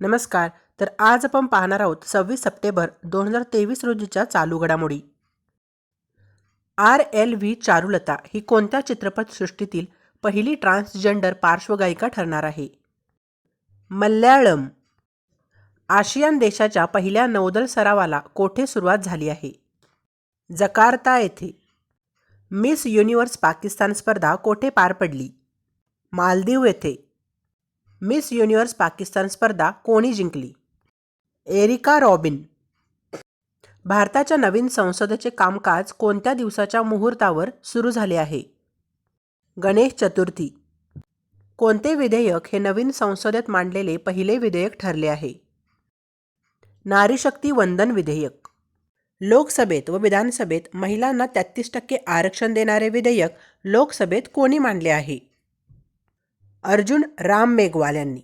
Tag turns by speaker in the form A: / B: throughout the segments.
A: नमस्कार. तर आज आपण पाहणार आहोत सव्वीस सप्टेंबर दोन हजार तेवीस रोजीच्या चालू घडामोडी. आर. एल. व्ही. चारुलता ही कोणत्या चित्रपटसृष्टीतील पहिली ट्रान्सजेंडर पार्श्वगायिका ठरणार आहे? मल्याळम. आशियान देशाच्या पहिल्या नौदल सरावाला कोठे सुरुवात झाली आहे? जकार्ता येथे. मिस युनिव्हर्स पाकिस्तान स्पर्धा कोठे पार पडली? मालदीव येथे. मिस युनिव्हर्स पाकिस्तान स्पर्धा कोणी जिंकली? Erica Robin. भारताच्या नवीन संसदेचे कामकाज कोणत्या दिवसाच्या मुहूर्तावर सुरू झाले आहे? गणेश चतुर्थी. कोणते विधेयक हे नवीन संसदेत मांडलेले पहिले विधेयक ठरले आहे? नारीशक्ती वंदन विधेयक. लोकसभेत व विधानसभेत महिलांना तेहतीस टक्के आरक्षण देणारे विधेयक लोकसभेत कोणी मांडले आहे? अर्जुन राम मेघवाल यांनी.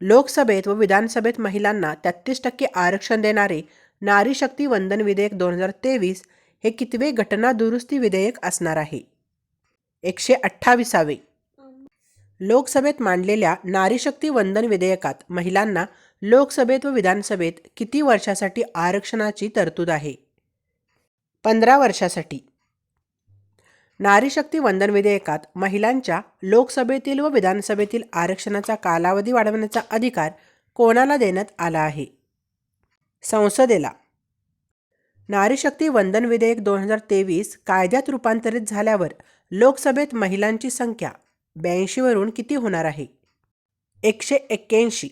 A: लोकसभेत व विधानसभेत महिलांना तेहतीस टक्के आरक्षण देणारे नारी शक्ती वंदन विधेयक दोन हजार तेवीस हे कितवे घटना दुरुस्ती विधेयक असणार आहे? एकशे अठ्ठावीसावे. लोकसभेत मांडलेल्या नारी शक्ती वंदन विधेयकात महिलांना लोकसभेत व विधानसभेत किती वर्षासाठी आरक्षणाची तरतूद आहे? पंधरा वर्षासाठी. नारी शक्ती वंदन विधेयकात महिलांच्या लोकसभेतील व विधानसभेतील आरक्षणाचा कालावधी वाढवण्याचा अधिकार कोणाला देण्यात आला आहे? संसदेला. नारी शक्ती वंदन विधेयक दोन हजार तेवीस कायद्यात रूपांतरित झाल्यावर लोकसभेत महिलांची संख्या ब्याऐंशीवरून किती होणार आहे? एकशे एक्क्याऐंशी.